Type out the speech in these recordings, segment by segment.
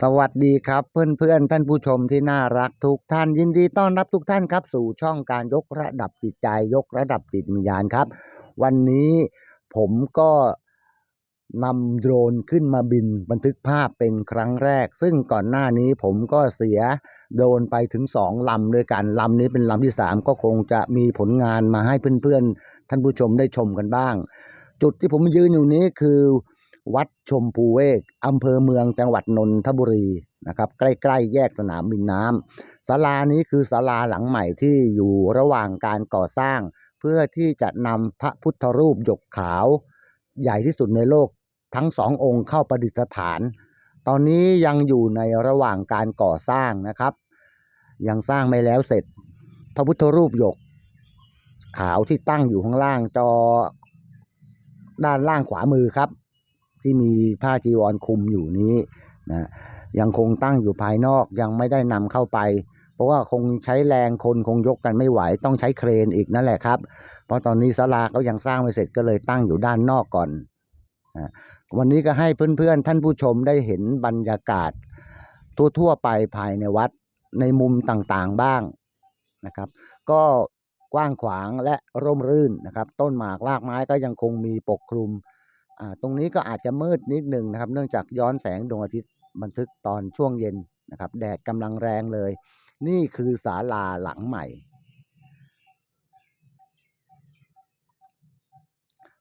สวัสดีครับเพื่อนๆ ท่านผู้ชมที่น่ารักทุกท่านยินดีต้อนรับทุกท่านครับ สู่ช่องการยกระดับจิตใจยกระดับจิตวิญญาณครับ วันนี้ผมก็นำโดรนขึ้นมาบินบันทึกภาพเป็นครั้งแรก ซึ่งก่อนหน้านี้ผมก็เสียโดรนไปถึงสองลำด้วยกันลำนี้เป็นลำที่สามก็คงจะมีผลงานมาให้เพื่อนๆ ท่านผู้ชมได้ชมกันบ้าง จุดที่ผมยืนอยู่นี้คือ วัดชมพูเวกอำเภอเมืองจังหวัดนนทบุรีนะครับ ใกล้ๆ แยกสนามบินน้ำศาลานี้คือศาลาหลังใหม่ที่อยู่ระหว่างการก่อสร้าง เพื่อที่จะนำพระพุทธรูปหยกขาว ใหญ่ที่สุดในโลกทั้งสององค์เข้าประดิษฐาน ตอนนี้ยังอยู่ในระหว่างการก่อสร้างนะครับ ยังสร้างไม่แล้วเสร็จ พระพุทธรูปหยก ขาวที่ตั้งอยู่ข้างล่างจอด้านล่างขวามือครับ ที่มีผ้าจีวรคลุมอยู่นี้นะยังคงตั้งอยู่ภายนอกยังไม่ได้นำเข้าไป เพราะว่าคงใช้แรงคนคงยกกันไม่ไหวต้องใช้เครนอีกนั่นแหละครับ เพราะตอนนี้ศาลาก็ยังสร้างไม่เสร็จก็เลยตั้งอยู่ด้านนอกก่อนนะวันนี้ก็ให้เพื่อนๆท่านผู้ชมได้เห็นบรรยากาศ ทั่วๆไปภายในวัดในมุมต่างๆบ้างนะครับ ก็กว้างขวางและร่มรื่นนะครับ ต้นหมากรากไม้ก็ยังคงมีปกคลุม ตรงนี้ก็อาจจะมืดนิดหนึ่งนะครับ เนื่องจากย้อนแสงดวงอาทิตย์บันทึกตอนช่วงเย็นนะครับ แดดกำลังแรงเลย นี่คือศาลาหลังใหม่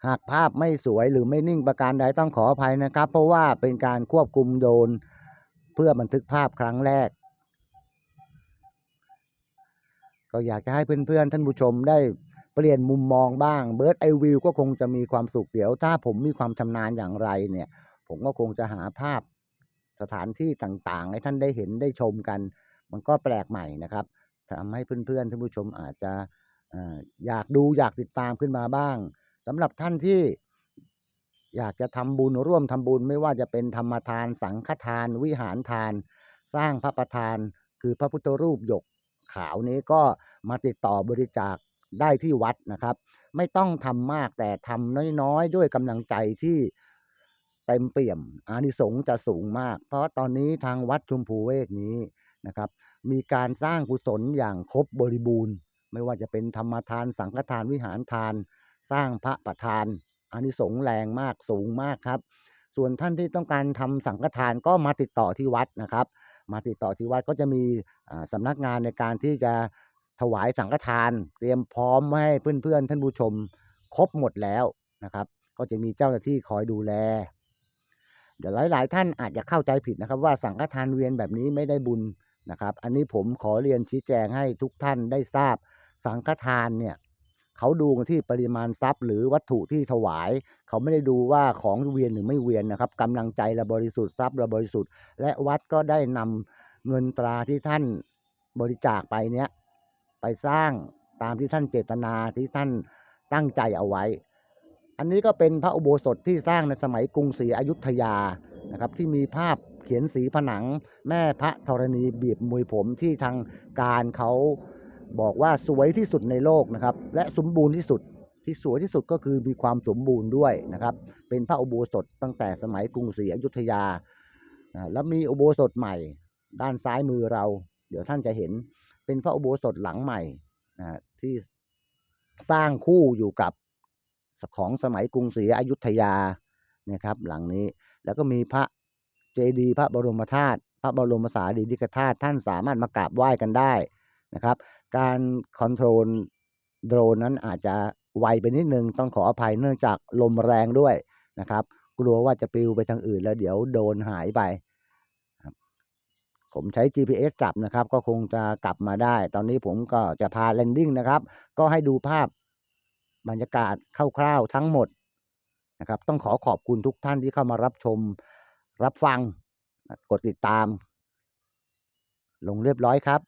หากภาพไม่สวยหรือไม่นิ่งประการใดต้องขออภัยนะครับ เพราะว่าเป็นการควบคุมโดนเพื่อบันทึกภาพครั้งแรก ก็อยากจะให้เพื่อนๆท่านผู้ชมได้ เปลี่ยนมุมมองบ้างเบิร์ดไอวิวก็คงจะมีความสุขเดี๋ยว ถ้าผมมีความชำนาญอย่างไรเนี่ย ผมก็คงจะหาภาพสถานที่ต่างๆ ให้ท่านได้เห็นได้ชมกัน มันก็แปลกใหม่นะครับทำให้เพื่อนๆท่านผู้ชมอาจจะออยากดูอยากติดตามขึ้นมาบ้างสำหรับท่านที่อยากจะทำบุญร่วมทำบุญไม่ว่าจะเป็นธรรมทาน สังฆทาน วิหารทาน สร้างพระประธาน คือพระพุทธรูปหยกขาวนี้ก็มาติดต่อบริจาค ได้ที่วัดนะครับ ไม่ต้องทำมากแต่ทำน้อยๆ ด้วยกำลังใจที่เต็มเปี่ยม อานิสงส์จะสูงมาก เพราะตอนนี้ทางวัดชุมพูเวกนี้นะครับ มีการสร้างกุศลอย่างครบบริบูรณ์ ไม่ว่าจะเป็นธรรมทาน สังฆทานวิหารทาน สร้างพระประธานอานิสงส์แรงมากสูงมากครับ ส่วนท่านที่ต้องการทำสังฆทานก็มาติดต่อที่วัดนะครับ มาติดต่อที่วัดก็จะมีอ่าสำนักงานในการที่จะ ถวายสังฆทาน เตรียมพร้อมไว้ให้เพื่อนๆท่านผู้ชมครบหมดแล้วนะครับ ก็จะมีเจ้าหน้าที่คอยดูแล เดี๋ยวหลาย ๆ ท่านอาจจะเข้าใจผิดนะครับ ว่าสังฆทานเวียนแบบนี้ไม่ได้บุญนะครับ อันนี้ผมขอเรียนชี้แจงให้ทุกท่านได้ทราบ สังฆทานเนี่ยเขาดูที่ปริมาณทรัพย์ หรือวัตถุที่ถวาย เขาไม่ได้ดูว่าของเวียนหรือไม่เวียนนะครับกำลังใจเราบริสุทธิ์ทรัพย์เราบริสุทธิ์ และวัดก็ได้นำเงินตราที่ท่านบริจาคไปเนี้ย ไปสร้างตามที่ท่านเจตนาที่ท่านตั้งใจเอาไว้ อันนี้ก็เป็นพระอุโบสถที่สร้างในสมัยกรุงศรีอยุธยานะครับที่มีภาพเขียนสีผนังแม่พระธรณีบีบมวยผมที่ทางการเขาบอกว่าสวยที่สุดในโลกนะครับและสมบูรณ์ที่สุดที่สวยที่สุดก็คือมีความสมบูรณ์ด้วยนะครับ เป็นพระอุโบสถตั้งแต่สมัยกรุงศรีอยุธยา แล้วมีอุโบสถใหม่ ด้านซ้ายมือเรา เดี๋ยวท่านจะเห็น เป็นพระอุโบสถหลังใหม่นะที่สร้างคู่อยู่กับของสมัยกรุงศรีอยุธยานี่ยครับ หลังนี้แล้วก็มีพระเจดีย์พระบรมธาตุพระบรมสารีริกธาตุท่านสามารถมากราบไหว้กันได้นะครับ การคอนโทรลโดรนนั้นอาจจะไวไปนิดนึง ต้องขออภัยเนื่องจากลมแรงด้วยนะครับ กลัวว่าจะปลิวไปทางอื่นแล้วเดี๋ยวโดนหายไป ผมใช้ GPS จับนะครับ ก็คงจะกลับมาได้ ตอนนี้ผมก็จะพาแลนดิ้งนะครับ ก็ให้ดูภาพบรรยากาศคร่าวๆทั้งหมดนะครับ ต้องขอขอบคุณทุกท่านที่เข้ามารับชม รับฟัง กดติดตาม ลงเรียบร้อยครับ